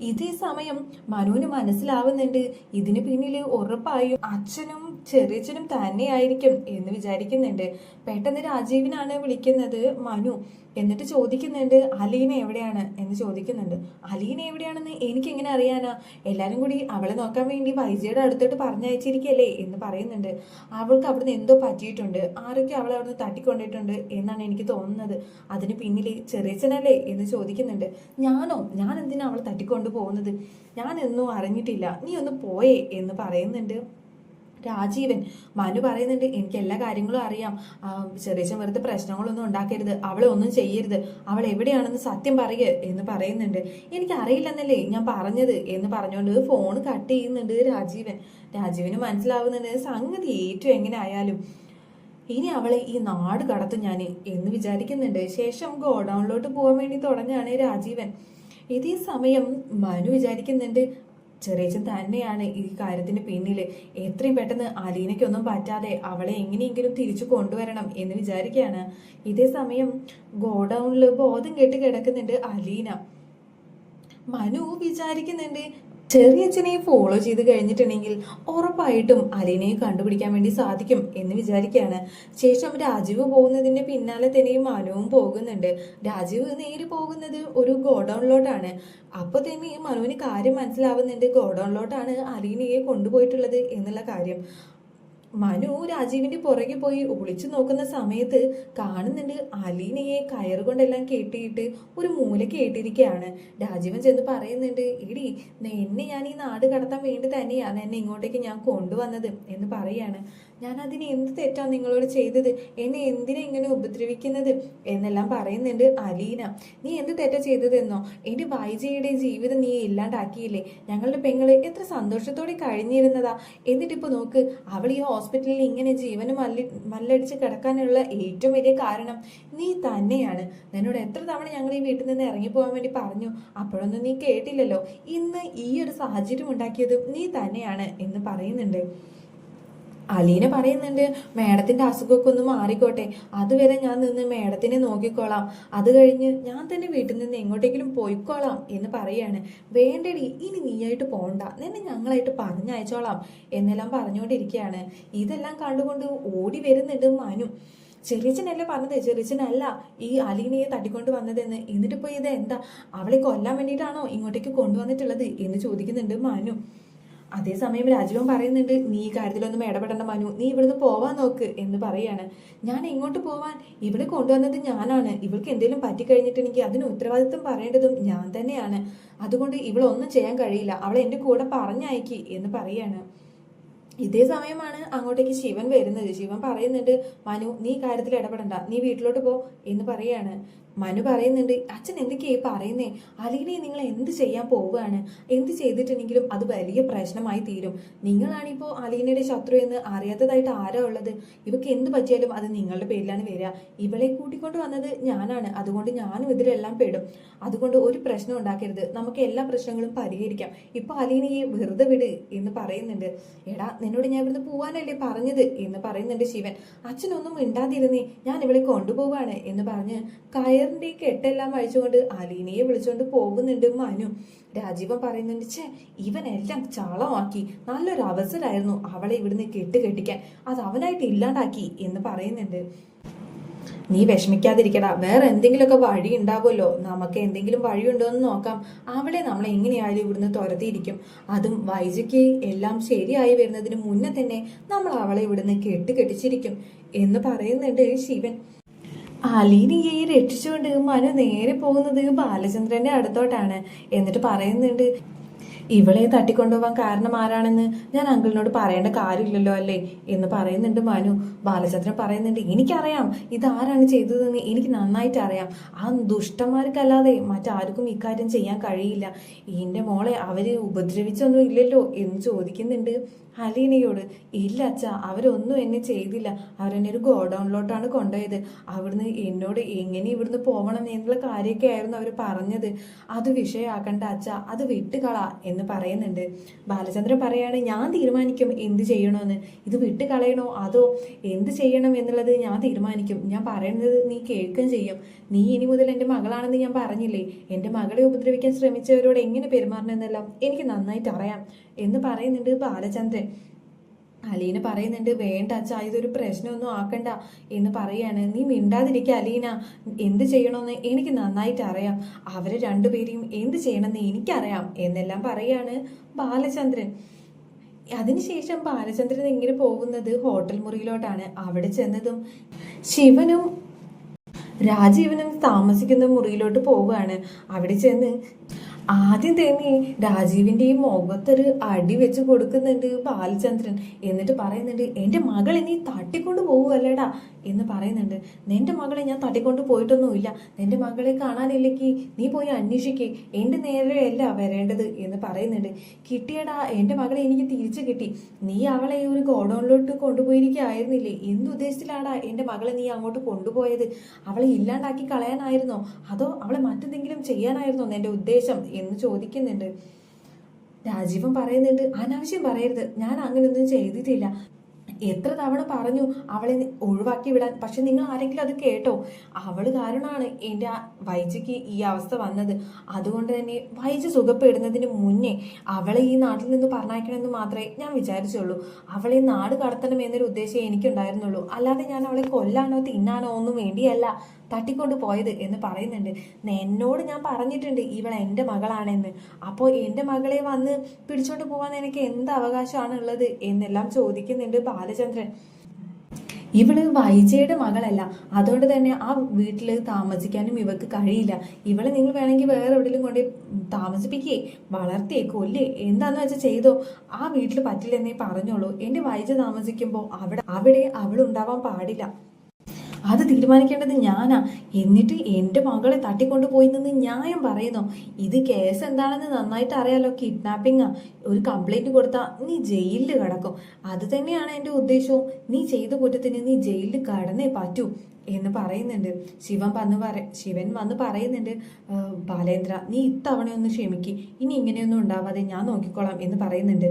ഇതേ സമയം മനുവിന് മനസ്സിലാവുന്നുണ്ട്. ഇതിന് പിന്നിൽ ഉറപ്പായും അച്ഛനും ചെറിയച്ഛനും തന്നെയായിരിക്കും എന്ന് വിചാരിക്കുന്നുണ്ട്. പെട്ടെന്ന് രാജീവിനാണ് വിളിക്കുന്നത് മനു. എന്നിട്ട് ചോദിക്കുന്നുണ്ട് അലീന എവിടെയാണ്? എന്ന് ചോദിക്കുന്നുണ്ട്. അലീന എവിടെയാണെന്ന് എനിക്ക് എങ്ങനെ അറിയാനാ? എല്ലാരും കൂടി അവളെ നോക്കാൻ വേണ്ടി വൈജയുടെ അടുത്തോട്ട് പറഞ്ഞയച്ചിരിക്കല്ലേ? എന്ന് പറയുന്നുണ്ട്. അവൾക്ക് അവിടുന്ന് എന്തോ പറ്റിയിട്ടുണ്ട്. ആരൊക്കെ അവളെ അവിടുന്ന് തട്ടിക്കൊണ്ടിട്ടുണ്ട് എന്നാണ് എനിക്ക് തോന്നുന്നത്. അതിന് പിന്നിൽ ചെറിയച്ഛനല്ലേ? എന്ന് ചോദിക്കുന്നുണ്ട്. ഞാനോ? ഞാൻ എന്തിനാ അവളെ തട്ടിക്കൊണ്ടു പോകുന്നത് ഞാൻ അറിഞ്ഞിട്ടില്ല. നീ ഒന്ന് പോയേ എന്ന് പറയുന്നുണ്ട്. രാജീവൻ. മനു പറയുന്നുണ്ട് എനിക്ക് എല്ലാ കാര്യങ്ങളും അറിയാം. ചെറിയ വെറുതെ പ്രശ്നങ്ങളൊന്നും ഉണ്ടാക്കരുത്. അവളെ ഒന്നും ചെയ്യരുത്. അവൾ എവിടെയാണെന്ന് സത്യം പറയ എന്ന് പറയുന്നുണ്ട്. എനിക്ക് അറിയില്ലെന്നല്ലേ ഞാൻ പറഞ്ഞത് എന്ന് പറഞ്ഞുകൊണ്ട് ഫോൺ കട്ട് ചെയ്യുന്നുണ്ട് രാജീവൻ. രാജീവന് മനസ്സിലാവുന്നുണ്ട് സംഗതി ഏറ്റവും എങ്ങനെ ആയാലും ഇനി അവളെ ഈ നാട് കടത്തും ഞാൻ എന്ന് വിചാരിക്കുന്നുണ്ട്. ശേഷം ഗോഡൗണിലോട്ട് പോകാൻ വേണ്ടി തുടങ്ങാണ് രാജീവൻ. ഇതേ സമയം മനു വിചാരിക്കുന്നുണ്ട് ചെറിയച്ചൻ തന്നെയാണ് ഈ കാര്യത്തിന് പിന്നിൽ എത്രയും പെട്ടെന്ന് അലീനയ്ക്കൊന്നും പറ്റാതെ അവളെ എങ്ങനെയെങ്കിലും തിരിച്ചു കൊണ്ടുവരണം എന്ന് വിചാരിക്കുകയാണ് ഇതേ സമയം ഗോഡൗണിൽ ബോധം കെട്ട് കിടക്കുന്നുണ്ട് അലീന. മനു വിചാരിക്കുന്നുണ്ട് ചെറിയച്ഛനെ ഫോളോ ചെയ്ത് കഴിഞ്ഞിട്ടുണ്ടെങ്കിൽ ഉറപ്പായിട്ടും അലീനയെ കണ്ടുപിടിക്കാൻ വേണ്ടി സാധിക്കും എന്ന് വിചാരിക്കുകയാണ്. ശേഷം രാജീവ് പോകുന്നതിന്റെ പിന്നാലെ തന്നെയും മനുവും പോകുന്നുണ്ട്. രാജീവ് നേരി പോകുന്നത് ഒരു ഗോഡൗണിലോട്ടാണ്. അപ്പോൾ തന്നെ മനുവിന് കാര്യം മനസ്സിലാവുന്നുണ്ട് ഗോഡൗണിലോട്ടാണ് അലീനയെ കൊണ്ടുപോയിട്ടുള്ളത് എന്നുള്ള കാര്യം. മനു രാജീവിന്റെ പുറകെ പോയി ഒളിച്ചു നോക്കുന്ന സമയത്ത് കാണുന്നുണ്ട് അലീനയെ കയറുകൊണ്ടെല്ലാം കെട്ടിയിട്ട് ഒരു മൂല കേട്ടിരിക്കുകയാണ് രാജീവൻ ചെന്ന് പറയുന്നുണ്ട് ഇടി എന്നെ ഞാൻ ഈ നാട് കടത്താൻ വേണ്ടി തന്നെയാണ് എന്നെ ഇങ്ങോട്ടേക്ക് ഞാൻ കൊണ്ടുവന്നത് എന്ന് പറയാണ്. ഞാൻ അതിന് എന്ത് തെറ്റാണ് നിങ്ങളോട് ചെയ്തത്? എന്നെ എന്തിനാ ഇങ്ങനെ ഉപദ്രവിക്കുന്നത്? എന്നെല്ലാം പറയുന്നുണ്ട് അലീന. നീ എന്ത് തെറ്റാ ചെയ്തതെന്നോ? എന്റെ വൈജയുടെ ജീവിതം നീ ഇല്ലാണ്ടാക്കിയില്ലേ? ഞങ്ങളുടെ പെങ്ങൾ എത്ര സന്തോഷത്തോടെ കഴിഞ്ഞിരുന്നതാ. എന്നിട്ടിപ്പോ നോക്ക് അവൾ ഈ ഹോസ്പിറ്റലിൽ ഇങ്ങനെ ജീവന് മല്ലി മല്ലടിച്ച് കിടക്കാനുള്ള ഏറ്റവും വലിയ കാരണം നീ തന്നെയാണ്. നിന്നോട് എത്ര തവണ ഞങ്ങൾ ഈ വീട്ടിൽ നിന്ന് ഇറങ്ങി പോകാൻ വേണ്ടി പറഞ്ഞു? അപ്പോഴൊന്നും നീ കേട്ടില്ലല്ലോ. ഇന്ന് ഈ ഒരു സാഹചര്യം ഉണ്ടാക്കിയതും നീ തന്നെയാണ് എന്ന് പറയുന്നുണ്ട്. അലീന പറയുന്നുണ്ട് മേഡത്തിന്റെ അസുഖമൊക്കെ ഒന്ന് മാറിക്കോട്ടെ. അതുവരെ ഞാൻ നിന്ന് മേഡത്തിനെ നോക്കിക്കോളാം. അത് കഴിഞ്ഞ് ഞാൻ തന്നെ വീട്ടിൽ നിന്ന് എങ്ങോട്ടെങ്കിലും പോയിക്കോളാം എന്ന് പറയാണ്. വേണ്ടടി ഇനി നീയായിട്ട് പോണ്ട. നിന്നെ ഞങ്ങളായിട്ട് പറഞ്ഞയച്ചോളാം എന്നെല്ലാം പറഞ്ഞുകൊണ്ടിരിക്കുകയാണ്. ഇതെല്ലാം കണ്ടുകൊണ്ട് ഓടി വരുന്നുണ്ട് മനു. ചെറിയച്ചനല്ലേ പറഞ്ഞത്? ചെറിയച്ചനല്ല ഈ അലീനയെ തട്ടിക്കൊണ്ട് വന്നതെന്ന്. പോയി ഇത് എന്താ അവളെ കൊല്ലാൻ വേണ്ടിയിട്ടാണോ ഇങ്ങോട്ടേക്ക് കൊണ്ടുവന്നിട്ടുള്ളത്? എന്ന് ചോദിക്കുന്നുണ്ട് മനു. അതേസമയം രാജീവൻ പറയുന്നുണ്ട് നീ ഈ കാര്യത്തിലൊന്നും ഇടപെടേണ്ട മനു നീ ഇവിടുന്ന് പോവാൻ നോക്ക് എന്ന് പറയാണ്. ഞാൻ എങ്ങോട്ട് പോവാൻ? ഇവിടെ കൊണ്ടുവന്നത് ഞാനാണ്. ഇവൾക്ക് എന്തെങ്കിലും പറ്റിക്കഴിഞ്ഞിട്ടുണ്ടെങ്കിൽ അതിന് ഉത്തരവാദിത്വം പറയേണ്ടതും ഞാൻ തന്നെയാണ്. അതുകൊണ്ട് ഇവളൊന്നും ചെയ്യാൻ കഴിയില്ല. അവളെ എന്റെ കൂടെ പറഞ്ഞയക്കി എന്ന് പറയാണ്. ഇതേ സമയമാണ് അങ്ങോട്ടേക്ക് ശിവൻ വരുന്നത്. ശിവൻ പറയുന്നുണ്ട് മനു നീ കാര്യത്തിൽ ഇടപെടണ്ട. നീ വീട്ടിലോട്ട് പോ എന്ന് പറയാണ്. മനു പറയുന്നുണ്ട് അച്ഛൻ എന്തൊക്കെയാ ഈ പറയുന്നേ? അലീനെ നിങ്ങൾ എന്ത് ചെയ്യാൻ പോവുകയാണ്? എന്ത് ചെയ്തിട്ടുണ്ടെങ്കിലും അത് വലിയ പ്രശ്നമായി തീരും. നിങ്ങളാണിപ്പോൾ അലീനയുടെ ശത്രു എന്ന് അറിയാത്തതായിട്ട് ആരാ ഉള്ളത്? ഇവക്ക് എന്ത് പറ്റിയാലും അത് നിങ്ങളുടെ പേരിലാണ് വരിക. ഇവളെ കൂട്ടിക്കൊണ്ട് വന്നത് ഞാനാണ്. അതുകൊണ്ട് ഞാനും ഇതിലെല്ലാം പെടും. അതുകൊണ്ട് ഒരു പ്രശ്നം ഉണ്ടാക്കരുത്. നമുക്ക് എല്ലാ പ്രശ്നങ്ങളും പരിഹരിക്കാം. ഇപ്പൊ അലീനയെ വെറുതെ വിട് എന്ന് പറയുന്നുണ്ട്. എടാ നിന്നോട് ഞാൻ ഇവിടുന്ന് പോവാനല്ലേ പറഞ്ഞത്? എന്ന് പറയുന്നുണ്ട് ശിവൻ. അച്ഛനൊന്നും മിണ്ടാതിരുന്നേ. ഞാൻ ഇവളെ കൊണ്ടുപോവാണ് എന്ന് പറഞ്ഞ് കയറിന്റെ കെട്ടെല്ലാം അഴിച്ചുകൊണ്ട് അലീനയെ വിളിച്ചുകൊണ്ട് പോകുന്നുണ്ട് മനു. രാജീവൻ പറയുന്നുണ്ട് ഇവൻ എല്ലാം ചാളമാക്കി. നല്ലൊരു അവസരമായിരുന്നു അവളെ ഇവിടുന്ന് കെട്ട് കെട്ടിക്കാൻ. അത് അവനായിട്ട് ഇല്ലാണ്ടാക്കി എന്ന് പറയുന്നുണ്ട്. നീ വിഷമിക്കാതിരിക്കടാ. വേറെ എന്തെങ്കിലുമൊക്കെ വഴി ഉണ്ടാവുമല്ലോ. നമുക്ക് എന്തെങ്കിലും വഴിയുണ്ടോ എന്ന് നോക്കാം. അവളെ നമ്മൾ എങ്ങനെയായാലും ഇവിടുന്ന് തുരത്തിയിരിക്കും. അതും വൈജയ്ക്ക് എല്ലാം ശരിയായി വരുന്നതിന് മുന്നേ തന്നെ നമ്മൾ അവളെ ഇവിടുന്ന് കെട്ട് കെട്ടിച്ചിരിക്കും എന്ന് പറയുന്നുണ്ട് ശിവൻ. അലീനയെ രക്ഷിച്ചുകൊണ്ട് മനു നേരെ പോകുന്നത് ബാലചന്ദ്രന്റെ അടുത്തോട്ടാണ്. എന്നിട്ട് പറയുന്നുണ്ട് ഇവളെ തട്ടിക്കൊണ്ടുപോകാൻ കാരണം ആരാണെന്ന് ഞാൻ അങ്കിളിനോട് പറയേണ്ട കാര്യമില്ലല്ലോ അല്ലേ? എന്ന് പറയുന്നുണ്ട് മനു. ബാലചന്ദ്രൻ പറയുന്നുണ്ട് എനിക്കറിയാം ഇതാരാണ് ചെയ്തതെന്ന് എനിക്ക് നന്നായിട്ട് അറിയാം. ആ ദുഷ്ടന്മാർക്കല്ലാതെ മറ്റാർക്കും ഇക്കാര്യം ചെയ്യാൻ കഴിയില്ല. എന്റെ മോളെ അവർ ഉപദ്രവിച്ചൊന്നും ഇല്ലല്ലോ? എന്ന് ചോദിക്കുന്നുണ്ട് അലീനയോട്. ഇല്ല അച്ഛ അവരൊന്നും എന്നെ ചെയ്തില്ല. അവരെന്നെ ഒരു ഗോഡൗണിലോട്ടാണ് കൊണ്ടുപോയത്. അവിടുന്ന് എന്നോട് എങ്ങനെ ഇവിടുന്ന് പോകണം എന്നുള്ള കാര്യമൊക്കെ ആയിരുന്നു അവർ പറഞ്ഞത്. അത് വിഷയമാക്കണ്ട അച്ഛ അത് വിട്ടുകള എന്ന് പറയുന്നുണ്ട്. ബാലചന്ദ്രൻ പറയാണ് ഞാൻ തീരുമാനിക്കും എന്ത് ചെയ്യണമെന്ന്. ഇത് വിട്ട് കളയണോ? അതോ എന്ത് ചെയ്യണം എന്നുള്ളത് ഞാൻ തീരുമാനിക്കും. ഞാൻ പറയുന്നത് നീ കേൾക്കുകയും ചെയ്യും. നീ ഇനി മുതൽ എന്റെ മകളാണെന്ന് ഞാൻ പറഞ്ഞില്ലേ? എന്റെ മകളെ ഉപദ്രവിക്കാൻ ശ്രമിച്ചവരോട് എങ്ങനെ പെരുമാറണമെന്നെല്ലാം എനിക്ക് നന്നായിട്ട് അറിയാം എന്ന് പറയുന്നുണ്ട് ബാലചന്ദ്രൻ. അലീന പറയുന്നുണ്ട് വേണ്ട അച്ഛാ ഇതൊരു പ്രശ്നമൊന്നും ആക്കണ്ട എന്ന് പറയാണ്. നീ മിണ്ടാതിരിക്കുക അലീന. എന്ത് ചെയ്യണമെന്ന് എനിക്ക് നന്നായിട്ട് അറിയാം. അവരെ രണ്ടുപേരെയും എന്ത് ചെയ്യണമെന്ന് എനിക്കറിയാം എന്നെല്ലാം പറയാണ് ബാലചന്ദ്രൻ. അതിനുശേഷം ബാലചന്ദ്രൻ ഇങ്ങനെ പോകുന്നത് ഹോട്ടൽ മുറിയിലോട്ടാണ്. അവിടെ ചെന്നതും ശിവനും രാജീവനും താമസിക്കുന്ന മുറിയിലോട്ട് പോവുകയാണ്. അവിടെ ചെന്ന് ആദ്യം തന്നെ രാജീവിന്റെ ഈ മുഖത്തൊരു അടി വെച്ച് കൊടുക്കുന്നുണ്ട് ബാലചന്ദ്രൻ. എന്നിട്ട് പറയുന്നുണ്ട് എന്റെ മകൾ ഇനി തട്ടിക്കൊണ്ട് പോവുകയല്ലേടാ എന്ന് പറയുന്നുണ്ട്. നിന്റെ മകളെ ഞാൻ തട്ടിക്കൊണ്ട് പോയിട്ടൊന്നുമില്ല. നിന്റെ മകളെ കാണാനില്ലെങ്കിൽ നീ പോയി അന്വേഷിക്കേ. എന്റെ നേരെയല്ല വരേണ്ടത് എന്ന് പറയുന്നുണ്ട്. കിട്ടിയടാ എന്റെ മകളെ എനിക്ക് തിരിച്ചു കിട്ടി. നീ അവളെ ഒരു ഗോഡൗണിലോട്ട് കൊണ്ടുപോയിരിക്കുകയായിരുന്നില്ലേ? എന്തുദ്ദേശത്തിലാടാ എന്റെ മകളെ നീ അങ്ങോട്ട് കൊണ്ടുപോയത്? അവളെ ഇല്ലാണ്ടാക്കി കളയാനായിരുന്നോ? അതോ അവളെ മറ്റെന്തെങ്കിലും ചെയ്യാനായിരുന്നോ നിന്റെ ഉദ്ദേശം? എന്ന് ചോദിക്കുന്നുണ്ട്. രാജീവൻ പറയുന്നുണ്ട് അനാവശ്യം പറയരുത്. ഞാൻ അങ്ങനെയൊന്നും ചെയ്തിട്ടില്ല. എത്ര തവണ പറഞ്ഞു അവളെ ഒഴിവാക്കി വിടാൻ? പക്ഷെ നിങ്ങൾ ആരെങ്കിലും അത് കേട്ടോ? അവൾ കാരണമാണ് എന്റെ ആ വൈജയ്ക്ക് ഈ അവസ്ഥ വന്നത്. അതുകൊണ്ട് തന്നെ വൈജ സുഖപ്പെടുന്നതിന് മുന്നേ അവളെ ഈ നാട്ടിൽ നിന്ന് പറഞ്ഞയക്കണമെന്ന് മാത്രമേ ഞാൻ വിചാരിച്ചുള്ളൂ. അവളെ നാട് കടത്തണം എന്നൊരു ഉദ്ദേശം എനിക്കുണ്ടായിരുന്നുള്ളൂ. അല്ലാതെ ഞാൻ അവളെ കൊല്ലാനോ തിന്നാനോ ഒന്നും വേണ്ടിയല്ല. തട്ടിക്കൊണ്ട് പോയത് എന്ന് പറയുന്നുണ്ട്. എന്നോട് ഞാൻ പറഞ്ഞിട്ടുണ്ട് ഇവൾ എന്റെ മകളാണെന്ന്. അപ്പോൾ എന്റെ മകളെ വന്ന് പിടിച്ചോണ്ട് പോകാൻ എനിക്ക് എന്ത് അവകാശമാണ് ഉള്ളത് എന്നെല്ലാം ചോദിക്കുന്നുണ്ട് ബാലചന്ദ്രൻ. ഇവൾ വൈജയുടെ മകളല്ല. അതുകൊണ്ട് തന്നെ ആ വീട്ടിൽ താമസിക്കാനും ഇവക്ക് കഴിയില്ല. ഇവളെ നിങ്ങൾ വേണമെങ്കിൽ വേറെ എവിടെയെങ്കിലും കൊണ്ട് താമസിപ്പിക്കേ വളർത്തിയേ കൊല്ലേ എന്താന്ന് വെച്ചാൽ ചെയ്തോ. ആ വീട്ടിൽ പറ്റില്ലെന്നേ പറഞ്ഞോളൂ. എന്റെ വൈജ താമസിക്കുമ്പോൾ അവിടെ അവിടെ അവൾ ഉണ്ടാവാൻ പാടില്ല. അത് തീരുമാനിക്കേണ്ടത് ഞാനാ. എന്നിട്ട് എന്റെ മകളെ തട്ടിക്കൊണ്ടുപോയി നിന്ന് ന്യായം പറയുന്നു. ഇത് കേസ് എന്താണെന്ന് നന്നായിട്ട് അറിയാലോ. കിഡ്നാപ്പിംഗാ ഒരു കംപ്ലൈന്റ് കൊടുത്താൽ നീ ജയിലിൽ കിടക്കും. അത് തന്നെയാണ് എന്റെ ഉദ്ദേശവും. നീ ചെയ്ത കുറ്റത്തിന് നീ ജയിലിൽ കടന്നേ പറ്റൂ. എന്ന് പറയുന്നുണ്ട്. ശിവൻ വന്ന് പറ ശിവൻ വന്ന് പറയുന്നുണ്ട് ബാലേന്ദ്ര നീ ഇത്തവണ ഒന്ന് ക്ഷമിക്ക്. ഇനി ഇങ്ങനെയൊന്നും ഉണ്ടാവാതെ ഞാൻ നോക്കിക്കോളാം എന്ന് പറയുന്നുണ്ട്.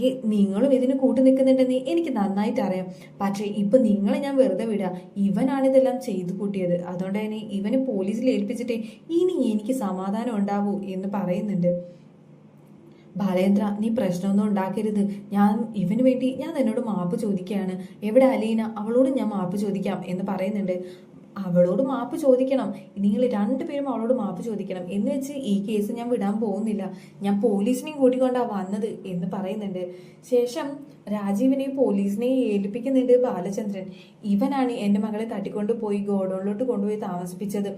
ഈ നിങ്ങളും ഇതിന് കൂട്ടു നിൽക്കുന്നുണ്ടെന്ന് എനിക്ക് നന്നായിട്ട് അറിയാം. പക്ഷേ ഇപ്പം നിങ്ങളെ ഞാൻ വെറുതെ വിടുക ഇവനാണ് ഇതെല്ലാം ചെയ്തു കൂട്ടിയത്. അതുകൊണ്ട് തന്നെ ഇവനെ പോലീസിൽ ഏൽപ്പിച്ചിട്ടേ ഇനി എനിക്ക് സമാധാനം ഉണ്ടാവൂ എന്ന് പറയുന്നുണ്ട്. ബാലേന്ദ്ര നീ പ്രശ്നമൊന്നും ഉണ്ടാക്കരുത്. ഞാൻ ഇവന് വേണ്ടി ഞാൻ എന്നോട് മാപ്പ് ചോദിക്കുകയാണ്. എവിടെ അലീന? അവളോട് ഞാൻ മാപ്പ് ചോദിക്കാം എന്ന് പറയുന്നുണ്ട്. അവളോട് മാപ്പ് ചോദിക്കണം. നിങ്ങൾ രണ്ടുപേരും അവളോട് മാപ്പ് ചോദിക്കണം. എന്ന് വെച്ച് ഈ കേസ് ഞാൻ വിടാൻ പോകുന്നില്ല. ഞാൻ പോലീസിനെയും കൂട്ടിക്കൊണ്ടാണ് വന്നത് എന്ന് പറയുന്നുണ്ട്. ശേഷം രാജീവിനെ പോലീസിനെ ഏൽപ്പിക്കുന്നുണ്ട് ബാലചന്ദ്രൻ. ഇവനാണ് എന്റെ മകളെ തട്ടിക്കൊണ്ട് പോയി ഗോഡൗണിലോട്ട് കൊണ്ടുപോയി താമസിപ്പിച്ചത്.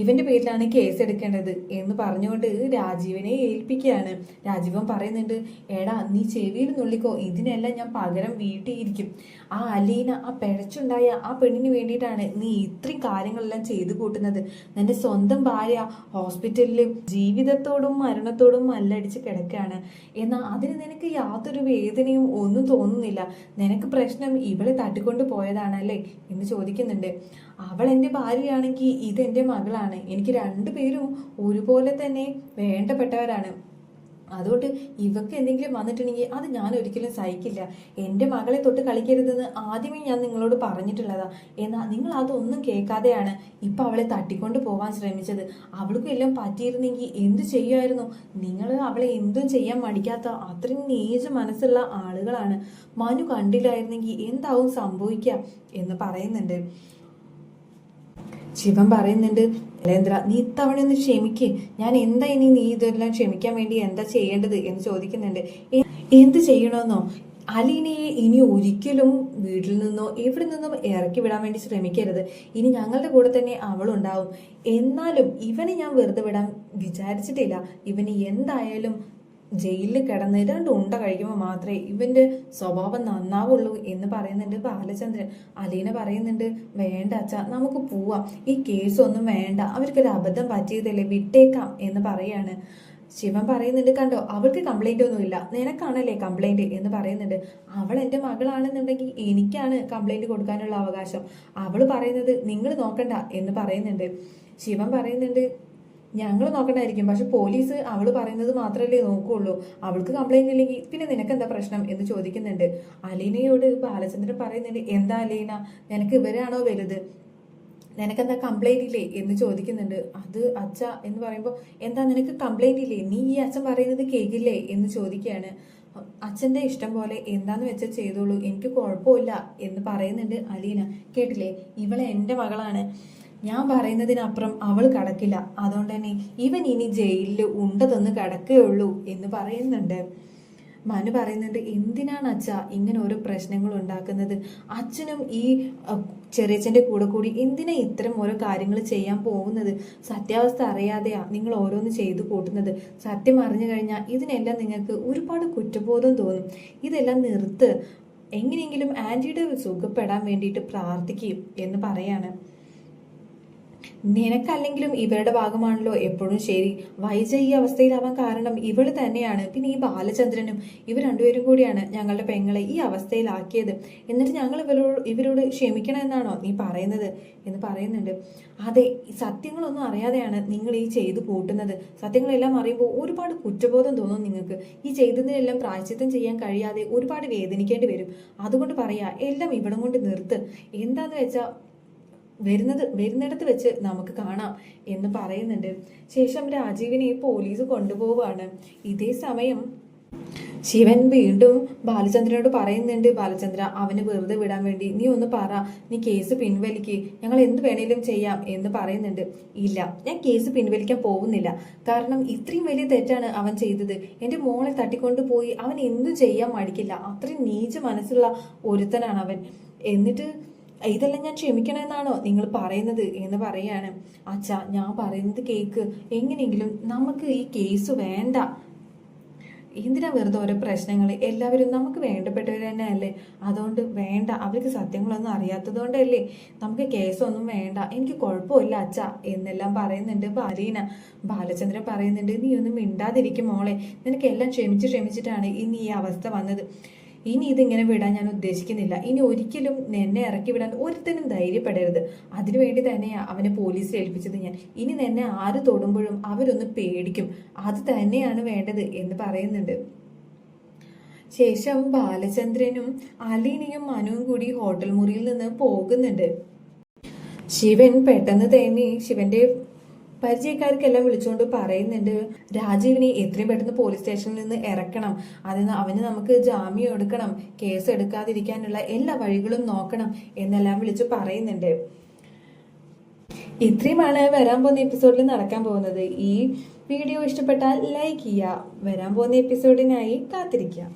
ഇവന്റെ പേരിലാണ് കേസ് എടുക്കേണ്ടത് എന്ന് പറഞ്ഞുകൊണ്ട് രാജീവിനെ ഏൽപ്പിക്കുകയാണ്. രാജീവൻ പറയുന്നുണ്ട് എടാ നീ ചെവിയിൽ നുള്ളിക്കോ ഇതിനെല്ലാം ഞാൻ പകരം വീട്ടിയിരിക്കും. ആ അലീന ആ പിഴച്ചുണ്ടായ ആ പെണ്ണിന് വേണ്ടിയിട്ടാണ് നീ ഇത്രയും കാര്യങ്ങളെല്ലാം ചെയ്തു കൂട്ടുന്നത്. നിന്റെ സ്വന്തം ഭാര്യ ഹോസ്പിറ്റലിൽ ജീവിതത്തോടും മരണത്തോടും മല്ലടിച്ച് കിടക്കുകയാണ്. എന്നാൽ അതിന് നിനക്ക് യാതൊരു വേദനയും ഒന്നും തോന്നുന്നില്ല. നിനക്ക് പ്രശ്നം ഇവളെ തട്ടിക്കൊണ്ട് പോയതാണല്ലേ എന്ന് ചോദിക്കുന്നുണ്ട്. അവൾ എന്റെ ഭാര്യയാണെങ്കിൽ ഇതെന്റെ മകളാണ്. എനിക്ക് രണ്ടുപേരും ഒരുപോലെ തന്നെ വേണ്ടപ്പെട്ടവരാണ്. അതുകൊണ്ട് ഇവക്ക് എന്തെങ്കിലും വന്നിട്ടുണ്ടെങ്കിൽ അത് ഞാൻ ഒരിക്കലും സഹിക്കില്ല. എന്റെ മകളെ തൊട്ട് കളിക്കരുതെന്ന് ആദ്യമേ ഞാൻ നിങ്ങളോട് പറഞ്ഞിട്ടുള്ളതാ. എന്നാൽ നിങ്ങൾ അതൊന്നും കേൾക്കാതെയാണ് ഇപ്പം അവളെ തട്ടിക്കൊണ്ട് പോകാൻ ശ്രമിച്ചത്. അവൾക്കും എല്ലാം പറ്റിയിരുന്നെങ്കിൽ എന്ത് ചെയ്യുമായിരുന്നു നിങ്ങൾ അവളെ എന്തും ചെയ്യാൻ മടിക്കാത്ത അത്രയും നേജ് മനസ്സുള്ള ആളുകളാണ്. മനു കണ്ടില്ലായിരുന്നെങ്കിൽ എന്താവും സംഭവിക്കുക എന്ന് പറയുന്നുണ്ട്. ശിവൻ പറയുന്നുണ്ട് നരേന്ദ്ര നീ ഇത്തവണ ഒന്ന് ക്ഷമിക്ക്. ഞാൻ എന്താ ഇനി നീ ഇതെല്ലാം ക്ഷമിക്കാൻ വേണ്ടി എന്താ ചെയ്യേണ്ടത്? എന്ന് ചോദിക്കുന്നുണ്ട്. എന്ത് ചെയ്യണമെന്നോ? അലീനയെ ഇനി ഒരിക്കലും വീട്ടിൽ നിന്നോ എവിടെ നിന്നും ഇറക്കി വിടാൻ വേണ്ടി ശ്രമിക്കരുത്. ഇനി ഞങ്ങളുടെ കൂടെ തന്നെ അവളുണ്ടാവും എന്നാലും ഇവനെ ഞാൻ വെറുതെ വിടാൻ വിചാരിച്ചിട്ടില്ല. ഇവന് എന്തായാലും ജയിലിൽ കിടന്ന് രണ്ട് ഉണ്ട കഴിക്കുമ്പോൾ മാത്രമേ ഇവന്റെ സ്വഭാവം നന്നാവുള്ളൂ എന്ന് പറയുന്നുണ്ട് ബാലചന്ദ്രൻ. അലീന പറയുന്നുണ്ട് വേണ്ട അച്ഛ നമുക്ക് പോവാം. ഈ കേസൊന്നും വേണ്ട. അവർക്കൊരു അബദ്ധം പറ്റിയതല്ലേ വിട്ടേക്കാം എന്ന് പറയാണ്. ശിവൻ പറയുന്നുണ്ട് കണ്ടോ അവൾക്ക് കംപ്ലൈന്റ് ഒന്നുമില്ല നിനക്കാണല്ലേ കംപ്ലൈന്റ് എന്ന് പറയുന്നുണ്ട്. അവൾ എന്റെ മകളാണെന്നുണ്ടെങ്കിൽ എനിക്കാണ് കംപ്ലൈന്റ് കൊടുക്കാനുള്ള അവകാശം. അവൾ പറയുന്നത് നിങ്ങൾ നോക്കണ്ട എന്ന് പറയുന്നുണ്ട്. ശിവൻ പറയുന്നുണ്ട് ഞങ്ങൾ നോക്കണ്ടായിരിക്കും. പക്ഷെ പോലീസ് അവൾ പറയുന്നത് മാത്രമല്ലേ നോക്കുള്ളൂ. അവൾക്ക് കംപ്ലൈന്റ് ഇല്ലെങ്കിൽ പിന്നെ നിനക്ക് എന്താ പ്രശ്നം എന്ന് ചോദിക്കുന്നുണ്ട്. അലീനയോട് ബാലചന്ദ്രൻ പറയുന്നുണ്ട് എന്താ അലീന? നിനക്ക് ഇവരാണോ വലുത്? നിനക്കെന്താ കംപ്ലൈന്റ് ഇല്ലേ? എന്ന് ചോദിക്കുന്നുണ്ട്. അത് അച്ഛ എന്ന് പറയുമ്പോൾ എന്താ നിനക്ക് കംപ്ലൈന്റ് ഇല്ലേ? നീ ഈ അച്ഛൻ പറയുന്നത് കേൾക്കില്ലേ എന്ന് ചോദിക്കുകയാണ്. അച്ഛന്റെ ഇഷ്ടം പോലെ എന്താന്ന് വെച്ചാൽ ചെയ്തോളൂ. എനിക്ക് കുഴപ്പമില്ല എന്ന് പറയുന്നുണ്ട് അലീന. കേട്ടില്ലേ? ഇവളെ എന്റെ മകളാണ്. ഞാൻ പറയുന്നതിനപ്പുറം അവൾ കടക്കില്ല. അതുകൊണ്ട് തന്നെ ഇവൻ ഇനി ജയിലിൽ ഉണ്ട തന്ന് കിടക്കുകയുള്ളൂ എന്ന് പറയുന്നുണ്ട്. മനു പറയുന്നുണ്ട് എന്തിനാണ് അച്ഛ ഇങ്ങനെ ഓരോ പ്രശ്നങ്ങൾ ഉണ്ടാക്കുന്നത്? അച്ഛനും ഈ ചെറിയച്ഛന്റെ കൂടെ കൂടി എന്തിനാ ഇത്തരം ഓരോ കാര്യങ്ങൾ ചെയ്യാൻ പോകുന്നത്? സത്യാവസ്ഥ അറിയാതെയാ നിങ്ങൾ ഓരോന്ന് ചെയ്തു കൂട്ടുന്നത്. സത്യം അറിഞ്ഞു കഴിഞ്ഞാൽ ഇതിനെല്ലാം നിങ്ങൾക്ക് ഒരുപാട് കുറ്റബോധം തോന്നും. ഇതെല്ലാം നിർത്ത്. എങ്ങനെയെങ്കിലും ആന്റിയുടെ സുഖപ്പെടാൻ വേണ്ടിയിട്ട് പ്രാർത്ഥിക്കും എന്ന് പറയാണ്. നിനക്കല്ലെങ്കിലും ഇവരുടെ ഭാഗമാണല്ലോ എപ്പോഴും ശരി. വൈജ ഈ അവസ്ഥയിലാവാൻ കാരണം ഇവൾ തന്നെയാണ്. പിന്നെ ഈ ബാലചന്ദ്രനും ഇവർ രണ്ടുപേരും കൂടിയാണ് ഞങ്ങളുടെ പെങ്ങളെ ഈ അവസ്ഥയിലാക്കിയത്. എന്നിട്ട് ഞങ്ങൾ ഇവരോട് ഇവരോട് ക്ഷമിക്കണമെന്നാണോ നീ പറയുന്നത്? എന്ന് പറയുന്നുണ്ട്. അതെ സത്യങ്ങളൊന്നും അറിയാതെയാണ് നിങ്ങൾ ഈ ചെയ്തു കൂട്ടുന്നത് സത്യങ്ങളെല്ലാം അറിയുമ്പോൾ ഒരുപാട് കുറ്റബോധം തോന്നും നിങ്ങൾക്ക്. ഈ ചെയ്തതിനെല്ലാം പ്രായച്ചിത്തം ചെയ്യാൻ കഴിയാതെ ഒരുപാട് വേദനിക്കേണ്ടി വരും. അതുകൊണ്ട് പറയാ എല്ലാം ഇവിടം കൊണ്ട് നിർത്ത്. എന്താന്ന് വെച്ചാൽ വരുന്നത് വരുന്നിടത്ത് വെച്ച് നമുക്ക് കാണാം എന്ന് പറയുന്നുണ്ട്. ശേഷം രാജീവിനെ പോലീസ് കൊണ്ടുപോവാണ്. ഇതേ സമയം ശിവൻ വീണ്ടും ബാലചന്ദ്രനോട് പറയുന്നുണ്ട് ബാലചന്ദ്ര അവന് വെറുതെ വിടാൻ വേണ്ടി നീ ഒന്ന് പറ. നീ കേസ് പിൻവലിക്ക്. ഞങ്ങൾ എന്ത് വേണേലും ചെയ്യാം എന്ന് പറയുന്നുണ്ട്. ഇല്ല ഞാൻ കേസ് പിൻവലിക്കാൻ പോകുന്നില്ല. കാരണം ഇത്രയും വലിയ തെറ്റാണ് അവൻ ചെയ്തത്. എന്റെ മോളെ തട്ടിക്കൊണ്ടുപോയി അവൻ എന്തും ചെയ്യാൻ മടിക്കില്ല. അത്രയും നീച്ച മനസ്സുള്ള ഒരുത്തനാണ് അവൻ. എന്നിട്ട് ഇതെല്ലാം ഞാൻ ക്ഷമിക്കണമെന്നാണോ നിങ്ങൾ പറയുന്നത് എന്ന് പറയാണ്. അച്ഛാ ഞാൻ പറയുന്നത് കേക്ക്. എങ്ങനെയെങ്കിലും നമുക്ക് ഈ കേസ് വേണ്ട. എന്തിനാ വെറുതെ ഓരോ പ്രശ്നങ്ങൾ? എല്ലാവരും നമുക്ക് വേണ്ടപ്പെട്ടവർ തന്നെ അല്ലേ അതുകൊണ്ട് വേണ്ട. അവർക്ക് സത്യങ്ങളൊന്നും അറിയാത്തത് കൊണ്ടല്ലേ നമുക്ക് കേസൊന്നും വേണ്ട. എനിക്ക് കുഴപ്പമില്ല അച്ഛ എന്നെല്ലാം പറയുന്നുണ്ട് ബാലീന. ബാലചന്ദ്രൻ പറയുന്നുണ്ട് നീ ഒന്നും മിണ്ടാതിരിക്കും മോളെ. നിനക്ക് എല്ലാം ക്ഷമിച്ച് ക്ഷമിച്ചിട്ടാണ് ഇനി ഈ അവസ്ഥ വന്നത്. ഇനി ഇതിങ്ങനെ വിടാൻ ഞാൻ ഉദ്ദേശിക്കുന്നില്ല. ഇനി ഒരിക്കലും എന്നെ ഇറക്കി വിടാൻ ഒരുത്തനും ധൈര്യപ്പെടരുത്. അതിനുവേണ്ടി തന്നെയാണ് അവനെ പോലീസിൽ ഏൽപ്പിച്ചത് ഞാൻ. ഇനി നിന്നെ ആര് തൊടുമ്പോഴും അവരൊന്ന് പേടിക്കും. അത് തന്നെയാണ് വേണ്ടത് എന്ന് പറയുന്നുണ്ട്. ശേഷം ബാലചന്ദ്രനും അലീനയും മനുവും കൂടി ഹോട്ടൽ മുറിയിൽ നിന്ന് പോകുന്നുണ്ട്. ശിവൻ പെട്ടെന്ന് തന്നെ ശിവന്റെ പരിചയക്കാർക്കെല്ലാം വിളിച്ചുകൊണ്ട് പറയുന്നുണ്ട് രാജീവിനെ എത്രയും പെട്ടെന്ന് പോലീസ് സ്റ്റേഷനിൽ നിന്ന് ഇറക്കണം. അതിന് അവന് നമുക്ക് ജാമ്യം എടുക്കണം. കേസ് എടുക്കാതിരിക്കാനുള്ള എല്ലാ വഴികളും നോക്കണം എന്നെല്ലാം വിളിച്ച് പറയുന്നുണ്ട്. ഇത്രയുമാണ് വരാൻ പോകുന്ന എപ്പിസോഡിൽ നടക്കാൻ പോകുന്നത്. ഈ വീഡിയോ ഇഷ്ടപ്പെട്ടാൽ ലൈക്ക് ചെയ്യുക. വരാൻ പോകുന്ന എപ്പിസോഡിനായി കാത്തിരിക്കുക.